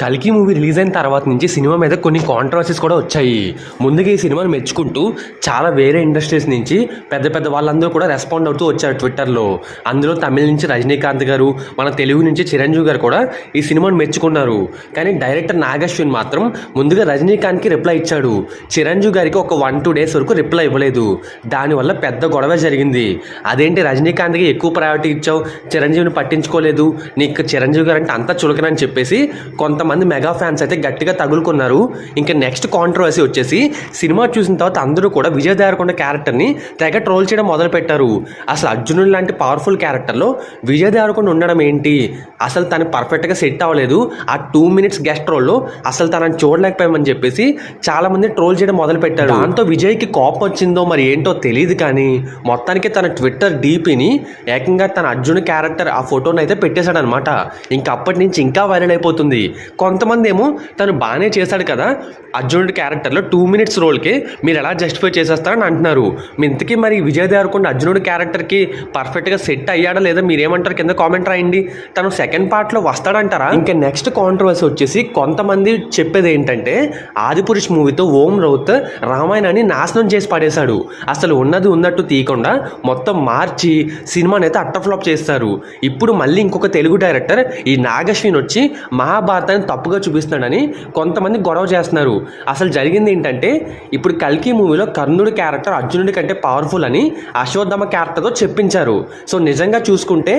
కల్కి movie release అయిన తర్వాత నుంచి సినిమా మీద కొన్ని కాంట్రవర్సీస్ కూడా వచ్చాయి. ముందుగా ఈ సినిమాను మెచ్చుకుంటూ చాలా వేరే ఇండస్ట్రీస్ నుంచి పెద్ద పెద్ద వాళ్ళందరూ కూడా రెస్పాండ్ అవుతూ వచ్చారు ట్విట్టర్లో అందులో తమిళ నుంచి రజనీకాంత్ గారు మన తెలుగు నుంచి చిరంజీవి గారు కూడా ఈ సినిమాను మెచ్చుకున్నారు. కానీ డైరెక్టర్ నాగశ్విన్ మాత్రం ముందుగా రజనీకాంత్కి రిప్లై ఇచ్చాడు. చిరంజీవి గారికి ఒక వన్ టూ డేస్ వరకు రిప్లై ఇవ్వలేదు. దానివల్ల పెద్ద గొడవ జరిగింది. అదేంటి రజనీకాంత్కి ఎక్కువ ప్రయారిటీ ఇచ్చావు? చిరంజీవిని పట్టించుకోలేదు. నీకు చిరంజీవి గారు అంటే అంతా చులకనని చెప్పేసి కొంతమంది మెగా ఫ్యాన్స్ అయితే గట్టిగా తగులుకున్నారు. ఇంకా నెక్స్ట్ కాంట్రవర్సీ వచ్చేసి సినిమా చూసిన తర్వాత అందరూ కూడా విజయ్ దేవరకొండ క్యారెక్టర్ని తెగ ట్రోల్ చేయడం మొదలుపెట్టారు. అసలు అర్జునుడు లాంటి పవర్ఫుల్ క్యారెక్టర్లో విజయ్ దేవరకొండ ఉండడం ఏంటి? అసలు తను పర్ఫెక్ట్గా సెట్ అవ్వలేదు. ఆ టూ మినిట్స్ గెస్ట్ రోల్లో అసలు తనని చూడలేకపోయామని చెప్పేసి చాలామంది ట్రోల్ చేయడం మొదలుపెట్టారు. దాంతో విజయ్కి కోపం వచ్చిందో మరి ఏంటో తెలియదు కానీ మొత్తానికి తన ట్విట్టర్ డీపీని ఏకంగా తన అర్జున్ క్యారెక్టర్ ఆ ఫోటోని అయితే పెట్టేశాడనమాట. ఇంకా అప్పటి నుంచి ఇంకా వైరల్ అయిపోతుంది. కొంతమంది ఏమో తను బాగానే చేశాడు కదా. అర్జునుడి క్యారెక్టర్లో టూ మినిట్స్ రోల్కి మీరు ఎలా జస్టిఫై చేసేస్తారని అంటున్నారు. మీ ఇంతకీ మరి విజయ్ దేవరకొండ అర్జునుడి క్యారెక్టర్కి పర్ఫెక్ట్గా సెట్ అయ్యాడా లేదా మీరేమంటారు? కింద కామెంట్ రాయండి. తను సెకండ్ పార్ట్లో వస్తాడంటారా? ఇంకా నెక్స్ట్ కాంట్రవర్సీ వచ్చేసి కొంతమంది చెప్పేది ఏంటంటే ఆదిపురుష్ మూవీతో ఓం రౌత్ రామాయణాన్ని నాశనం చేసి పడేశాడు. అసలు ఉన్నది ఉన్నట్టు తీయకుండా మొత్తం మార్చి సినిమాని అయితే అట్టఫ్లాప్ చేస్తారు. ఇప్పుడు మళ్ళీ ఇంకొక తెలుగు డైరెక్టర్ ఈ నాగశ్విన్ వచ్చి మహాభారతాన్ని తప్పుగా చూపిస్తున్నాడని కొంతమంది గొడవ చేస్తున్నారు. అసలు జరిగింది ఏంటంటే ఇప్పుడు కల్కి మూవీలో కర్ణుడి క్యారెక్టర్ అర్జునుడి కంటే పవర్ఫుల్ అని అశ్వత్థమ క్యారెక్టర్తో చెప్పించారు. సో నిజంగా చూసుకుంటే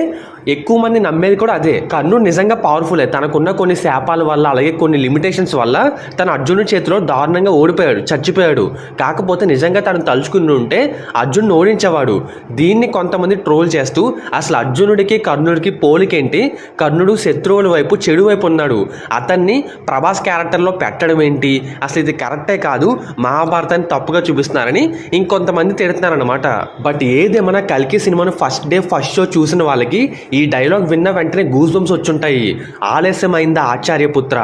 ఎక్కువ మంది నమ్మేది కూడా అదే. కర్ణుడు నిజంగా పవర్ఫులే తనకున్న కొన్ని శాపాల వల్ల అలాగే కొన్ని లిమిటేషన్స్ వల్ల తన అర్జునుడి చేతిలో దారుణంగా ఓడిపోయాడు చచ్చిపోయాడు. కాకపోతే నిజంగా తను తలుచుకుని ఉంటే అర్జునుడు ఓడించేవాడు. దీన్ని కొంతమంది ట్రోల్ చేస్తూ అసలు అర్జునుడికి కర్ణుడికి పోలికేంటి కర్ణుడు శత్రువుల వైపు చెడు వైపు ఉన్నాడు. అతన్ని ప్రభాస్ క్యారెక్టర్లో పెట్టడం ఏంటి? అసలు ఇది కరెక్టే కాదు. మహాభారతాన్ని తప్పుగా చూపిస్తున్నారని ఇంకొంతమంది తిడుతున్నారనమాట బట్ ఏదేమైనా కల్కి సినిమాను ఫస్ట్ డే ఫస్ట్ షో చూసిన వాళ్ళకి ఈ డైలాగ్ విన్న వెంటనే గూస్ బంప్స్ వచ్చుంటాయి. ఆలస్యమైందా ఆచార్యపుత్ర?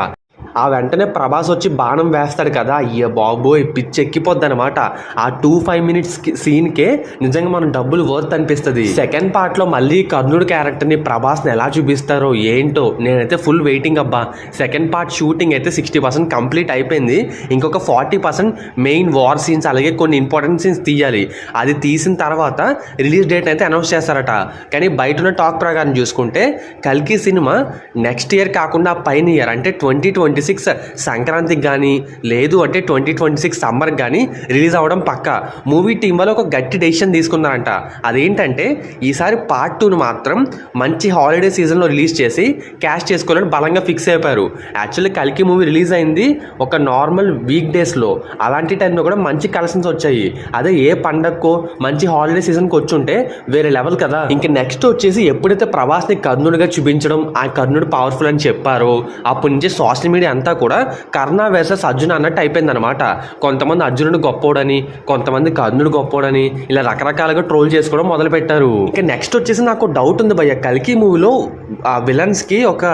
ఆ వెంటనే ప్రభాస్ వచ్చి బాణం వేస్తాడు కదా అయ్య బాబోయ్ పిచ్చి ఎక్కిపోద్ది అనమాట ఆ టూ ఫైవ్ మినిట్స్ సీన్కే నిజంగా మనం డబ్బులు వర్త్ అనిపిస్తుంది. సెకండ్ పార్ట్లో మళ్ళీ కర్ణుడు క్యారెక్టర్ని ప్రభాస్ని ఎలా చూపిస్తారో ఏంటో నేనైతే ఫుల్ వెయిటింగ్ అబ్బా. సెకండ్ పార్ట్ షూటింగ్ అయితే సిక్స్టీ పర్సెంట్ కంప్లీట్ అయిపోయింది. ఇంకొక forty percent main war scenes అలాగే కొన్ని ఇంపార్టెంట్ సీన్స్ తీయాలి. అది తీసిన తర్వాత రిలీజ్ డేట్ అయితే అనౌన్స్ చేస్తారట. కానీ బయట ఉన్న టాక్ ప్రకారం చూసుకుంటే కల్కి సినిమా నెక్స్ట్ ఇయర్ కాకుండా పైన ఇయర్ అంటే ట్వంటీ ట్వంటీ సిక్స్ సంక్రాంతికి కానీ లేదు అంటే ట్వంటీ ట్వంటీ సిక్స్ సమ్మర్కి కానీ రిలీజ్ అవ్వడం పక్క. మూవీ టీం వాళ్ళు ఒక గట్టి డెసిషన్ తీసుకున్నారంట. అదేంటంటే ఈసారి పార్ట్ టూను మాత్రం మంచి హాలిడే సీజన్లో రిలీజ్ చేసి క్యాష్ చేసుకోవాలని బలంగా ఫిక్స్ అయిపోయారు. యాక్చువల్లీ కలికి మూవీ రిలీజ్ అయింది ఒక నార్మల్ వీక్ డేస్లో. అలాంటి టైంలో కూడా మంచి కలెక్షన్స్ వచ్చాయి. అదే ఏ పండగకో మంచి హాలిడే సీజన్కి వచ్చుంటే వేరే లెవెల్ కదా. ఇంక నెక్స్ట్ వచ్చేసి ఎప్పుడైతే ప్రభాస్ని కర్ణుడిగా చూపించడం ఆ కర్ణుడు పవర్ఫుల్ అని చెప్పారో అప్పటి నుంచి సోషల్ మీడియా అంతా కూడా కర్ణ వర్సెస్ అర్జున్ అన్నట్టు అయిపోయింది అనమాట కొంతమంది అర్జునుడు గొప్పోడని కొంతమంది కర్ణుడు గొప్పోడని ఇలా రకరకాలుగా ట్రోల్ చేసుకోవడం మొదలు పెట్టారు ఇంకా నెక్స్ట్ వచ్చేసి నాకు డౌట్ ఉంది భయ్య. కల్కి మూవీలో ఆ విలన్స్కి ఒక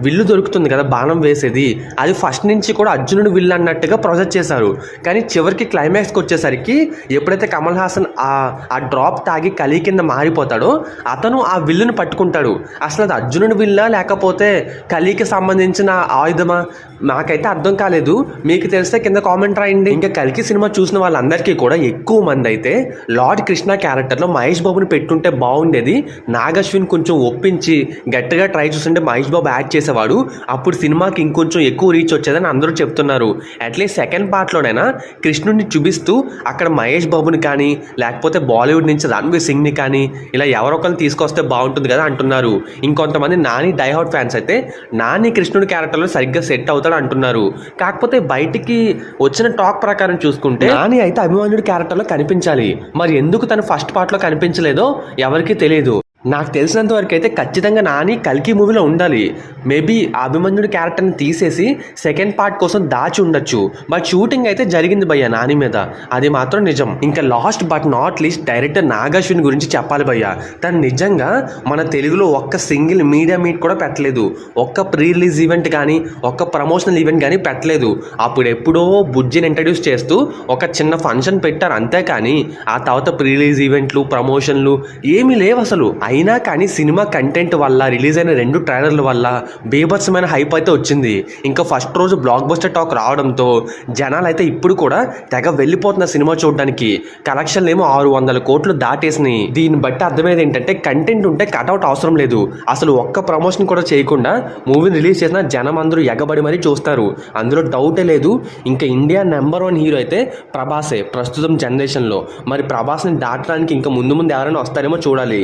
విల్లు దొరుకుతుంది కదా బాణం వేసేది. అది ఫస్ట్ నుంచి కూడా అర్జునుడు విల్లు అన్నట్టుగా ప్రొజెక్ట్ చేశారు. కానీ చివరికి క్లైమాక్స్కి వచ్చేసరికి ఎప్పుడైతే కమల్ హాసన్ ఆ ఆ డ్రాప్ తాగి కలి కింద మారిపోతాడో అతను ఆ విల్లును పట్టుకుంటాడు. అసలు అది అర్జునుడి విల్లా లేకపోతే కలికి సంబంధించిన ఆయుధమా? నాకైతే అర్థం కాలేదు. మీకు తెలిస్తే కింద కామెంట్ రాయండి. ఇంకా కలికి సినిమా చూసిన వాళ్ళందరికీ కూడా ఎక్కువ మంది అయితే లార్డ్ కృష్ణ క్యారెక్టర్లో మహేష్ బాబుని పెట్టుంటే బాగుండేది. నాగశ్విన్ కొంచెం ఒప్పించి గట్టిగా ట్రై చేస్తుంటే మహేష్ బాబు యాడ్ చేసేవాడు. అప్పుడు సినిమాకి ఇంకొంచెం ఎక్కువ రీచ్ వచ్చేదని అందరూ చెప్తున్నారు. అట్లీస్ట్ సెకండ్ పార్ట్లోనైనా కృష్ణుడిని చూపిస్తూ అక్కడ మహేష్ బాబుని కానీ లేకపోతే బాలీవుడ్ నుంచి రణ్వీర్ సింగ్ని కానీ ఇలా ఎవరొకరిని తీసుకొస్తే బాగుంటుంది కదా అంటున్నారు. ఇంకొంతమంది నాని డైహౌట్ ఫ్యాన్స్ అయితే నాని కృష్ణుడి క్యారెక్టర్లో సరిగ్గా సెట్ అవుతాడు అంటున్నారు కాకపోతే బయటికి వచ్చిన టాక్ ప్రకారం చూసుకుంటే నాని అయితే అభిమానుడి క్యారెక్టర్లో కనిపించాలి. మరి ఎందుకు తను ఫస్ట్ పార్ట్లో కనిపించలేదో ఎవరికీ తెలియదు. నాకు తెలిసినంత వరకు అయితే ఖచ్చితంగా నాని కల్కి మూవీలో ఉండాలి. మేబీ అభిమన్యుడి క్యారెక్టర్ని తీసేసి సెకండ్ పార్ట్ కోసం దాచి ఉండొచ్చు. బట్ షూటింగ్ అయితే జరిగింది భయ్య నాని మీద. అది మాత్రం నిజం. ఇంకా last but not least director Nag Ashwin గురించి చెప్పాలి భయ్య. తను నిజంగా మన తెలుగులో ఒక్క సింగిల్ మీడియా మీట్ కూడా పెట్టలేదు. ఒక్క ప్రీ రిలీజ్ ఈవెంట్ కానీ ఒక్క ప్రమోషనల్ ఈవెంట్ కానీ పెట్టలేదు. అప్పుడు ఎప్పుడో బుజ్జిని ఇంట్రడ్యూస్ చేస్తూ ఒక చిన్న ఫంక్షన్ పెట్టారు అంతే కానీ ఆ తర్వాత ప్రీ రిలీజ్ ఈవెంట్లు ప్రమోషన్లు ఏమీ లేవు అసలు అయినా కానీ సినిమా కంటెంట్ వల్ల రిలీజ్ అయిన రెండు ట్రైలర్ల వల్ల బీభత్సమైన హైప్ అయితే వచ్చింది. ఇంకా ఫస్ట్ రోజు బ్లాక్ బస్టర్ టాక్ రావడంతో జనాలు అయితే ఇప్పుడు కూడా తెగ వెళ్ళిపోతున్న సినిమా చూడడానికి. కలెక్షన్లు ఏమో ఆరు వందల కోట్లు దాటేసినాయి. దీన్ని బట్టి అర్థమయ్యేది ఏంటంటే కంటెంట్ ఉంటే కటౌట్ అవసరం లేదు. అసలు ఒక్క ప్రమోషన్ కూడా చేయకుండా మూవీని రిలీజ్ చేసిన జనం అందరూ ఎగబడి మరీ చూస్తారు. అందులో డౌటే లేదు. ఇంకా ఇండియా నెంబర్ వన్ హీరో అయితే ప్రభాసే ప్రస్తుతం జనరేషన్లో మరి ప్రభాస్ని దాటడానికి ఇంకా ముందు ముందు ఎవరైనా వస్తారేమో చూడాలి.